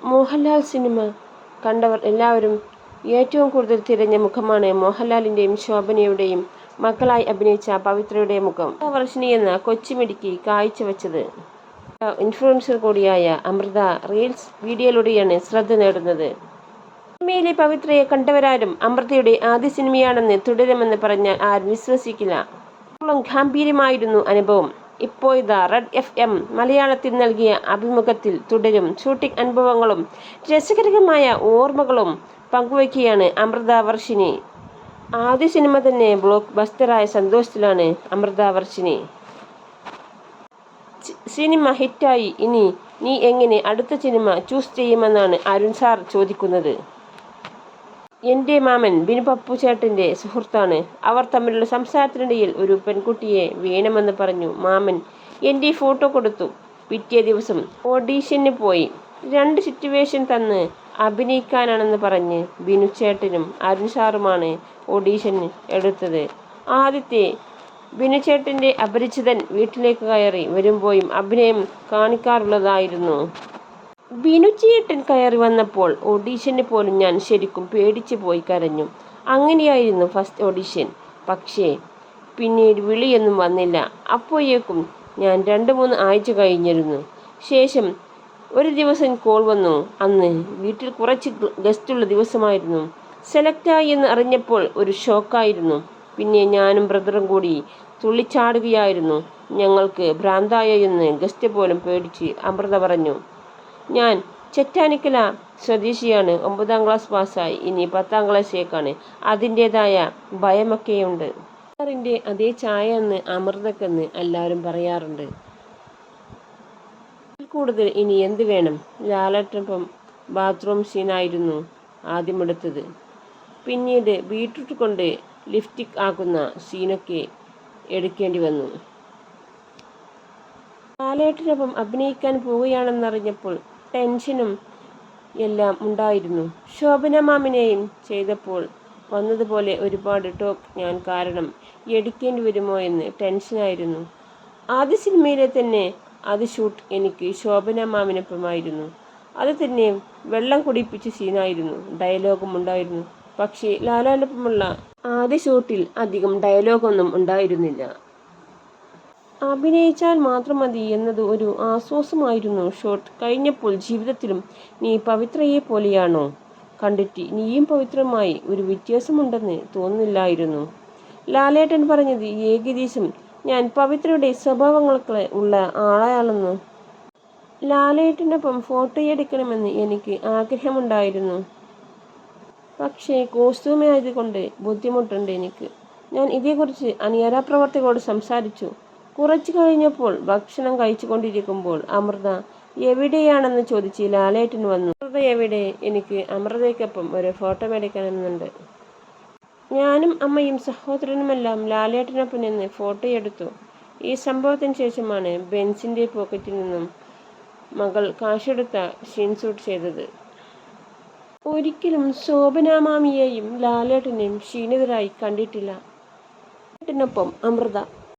Mohanlal cinema കണ്ടവർ എല്ലാവരും ഏറ്റവും കൂടുതൽ തിരഞ്ഞ മുഖമാണ് മോഹൻലാലിന്റെയും ശോഭനയുടെയും മക്കളായി അഭിനയിച്ച പവിത്രയുടെ മുഖം. വർഷിനി എന്ന കൊച്ചുമിടുക്കി കാഴ്ചവെച്ചത്. ഇൻഫ്ലുവൻസർ കൂടിയായ അമൃത റീൽസ് വീഡിയോയിലൂടെയാണ് ശ്രദ്ധ നേടുന്നത്. സിനിമയിലെ പവിത്രയെ കണ്ടവരാരും അമൃതയുടെ ആദ്യ സിനിമയാണെന്ന് തുടരുമെന്ന് പറഞ്ഞാൽ ആരും വിശ്വസിക്കില്ല. ഗംഭീരമായിരുന്നു ഗാംഭീര്യമായിരുന്നു അനുഭവം ഇതാ റെഡ് എഫ് എം മലയാളത്തിൽ നൽകിയ അഭിമുഖത്തിൽ തുടരും. ഷൂട്ടിംഗ് അനുഭവങ്ങളും രസകരമായ ഓർമ്മകളും പങ്കുവയ്ക്കുകയാണ് അമൃത വർഷിനി. ആദ്യ സിനിമ തന്നെ ബ്ലോക്ക് ബസ്റ്ററായ സന്തോഷത്തിലാണ് അമൃത വർഷിനി. സിനിമ ഹിറ്റായി. ഇനി നീ എങ്ങനെ അടുത്ത സിനിമ ചൂസ് ചെയ്യുമെന്നാണ് അരുൺ സാർ ചോദിക്കുന്നത്. എന്റെ മാമൻ ബിനു പപ്പു ചേട്ടന്റെ സുഹൃത്താണ്. അവർ തമ്മിലുള്ള സംസാരത്തിനിടയിൽ ഒരു പെൺകുട്ടിയെ വേണമെന്ന് പറഞ്ഞു മാമൻ എന്റെ ഫോട്ടോ കൊടുത്തു. പിറ്റേ ദിവസം ഓഡീഷന് പോയി. രണ്ട് സിറ്റുവേഷൻ തന്ന് അഭിനയിക്കാനാണെന്ന് പറഞ്ഞ് ബിനു ചേട്ടനും അരുൺ സാറുമാണ് ഓഡീഷൻ എടുത്തത്. ആദ്യത്തെ ബിനു ചേട്ടന്റെ അപരിചിതൻ വീട്ടിലേക്ക് കയറി വരുമ്പോഴും അഭിനയം കാണിക്കാറുള്ളതായിരുന്നു. ബിനുചേട്ടൻ കയറി വന്നപ്പോൾ ഓഡീഷന് പോലും ഞാൻ ശരിക്കും പേടിച്ചു പോയി കരഞ്ഞു. അങ്ങനെയായിരുന്നു ഫസ്റ്റ് ഓഡീഷൻ പക്ഷേ പിന്നീട് വിളിയൊന്നും വന്നില്ല. അപ്പോഴേക്കും ഞാൻ രണ്ട് മൂന്ന് ആഴ്ച കഴിഞ്ഞിരുന്നു. ശേഷം ഒരു ദിവസം കോൾ വന്നു. അന്ന് വീട്ടിൽ കുറച്ച് ഗസ്റ്റുള്ള ദിവസമായിരുന്നു. സെലക്റ്റായി എന്ന് അറിഞ്ഞപ്പോൾ ഒരു ഷോക്കായിരുന്നു. പിന്നെ ഞാനും ബ്രദറും കൂടി തുള്ളിച്ചാടുകയായിരുന്നു. ഞങ്ങൾക്ക് ഭ്രാന്തായ എന്ന് ഗസ്റ്റ് പോലും പേടിച്ച് അമൃത പറഞ്ഞു. ഞാൻ ചെറ്റാനിക്കല സ്വദേശിയാണ്. ഒമ്പതാം ക്ലാസ് പാസ്സായി. ഇനി പത്താം ക്ലാസ്സിലേക്കാണ്. അതിന്റെതായ ഭയമൊക്കെയുണ്ട്. സാറിന്റെ അതേ ചായ എന്ന് അമൃതക്കെന്ന് എല്ലാവരും പറയാറുണ്ട്. കൂടുതൽ ഇനി എന്ത് വേണം? ലാലട്ടപ്പം ബാത്റൂം സീനായിരുന്നു ആദ്യമെടുത്തത് പിന്നീട് ബീട്രൂട്ട് കൊണ്ട് ലിഫ്റ്റിക് ആക്കുന്ന സീനൊക്കെ എടുക്കേണ്ടി വന്നു. ലാലേട്ടനൊപ്പം അഭിനയിക്കാൻ പോവുകയാണെന്നറിഞ്ഞപ്പോൾ ടെൻഷനും എല്ലാം ഉണ്ടായിരുന്നു. ശോഭന മാമിനെയും ചെയ്തപ്പോൾ വന്നതുപോലെ ഒരുപാട് ടോക്ക് ഞാൻ കാരണം എടുക്കേണ്ടി വരുമോ എന്ന് ടെൻഷനായിരുന്നു. ആദ്യ സിനിമയിലെ തന്നെ അത് ഷൂട്ട് എനിക്ക് ശോഭന മാമിനൊപ്പമായിരുന്നു. അത് തന്നെ വെള്ളം കുടിപ്പിച്ച സീനായിരുന്നു. ഡയലോഗും ഉണ്ടായിരുന്നു. പക്ഷേ ലാലാനൊപ്പമുള്ള ആദ്യ ഷൂട്ടിൽ അധികം ഡയലോഗൊന്നും ഉണ്ടായിരുന്നില്ല. അഭിനയിച്ചാൽ മാത്രം മതി എന്നത് ഒരു ആശ്വാസമായിരുന്നു ഷോട്ട്. കഴിഞ്ഞപ്പോൾ ജീവിതത്തിലും നീ പവിത്രയെ പോലെയാണോ? കണ്ടിട്ട് നീയും പവിത്രമായി ഒരു വ്യത്യാസമുണ്ടെന്ന് തോന്നുന്നില്ലായിരുന്നു ലാലേട്ടൻ പറഞ്ഞത് ഏകദേശം ഞാൻ പവിത്രയുടെ സ്വഭാവങ്ങൾക്ക് ഉള്ള ആളാണെന്ന് ലാലേട്ടനൊപ്പം ഫോട്ടോ എടുക്കണമെന്ന് എനിക്ക് ആഗ്രഹമുണ്ടായിരുന്നു. പക്ഷേ കോസ്റ്റ്യൂമേ ആയതുകൊണ്ട് ബുദ്ധിമുട്ടുണ്ട് എനിക്ക്. ഞാൻ ഇതേക്കുറിച്ച് അണിയറ പ്രവർത്തകരോട് സംസാരിച്ചു. കുറച്ചു കഴിഞ്ഞപ്പോൾ ഭക്ഷണം കഴിച്ചുകൊണ്ടിരിക്കുമ്പോൾ അമൃത എവിടെയാണെന്ന് ചോദിച്ച് ലാലേട്ടൻ വന്നു. അമൃത എവിടെ? എനിക്ക് അമൃതയ്ക്കൊപ്പം ഒരു ഫോട്ടോ എടുക്കണമെന്നുണ്ട് ഞാനും അമ്മയും സഹോദരനുമെല്ലാം ലാലേട്ടനൊപ്പം നിന്ന് ഫോട്ടോ എടുത്തു. ഈ സംഭവത്തിന് ശേഷമാണ് ബെൻസിന്റെ പോക്കറ്റിൽ നിന്നും മകൾ കാശെടുത്ത ഷീൻഷൂട്ട് ചെയ്തത്. ഒരിക്കലും ശോഭനാമാമിയെയും ലാലേട്ടനെയും ക്ഷീണിതരായി കണ്ടിട്ടില്ല. ലാലേട്ടനൊപ്പം അമൃത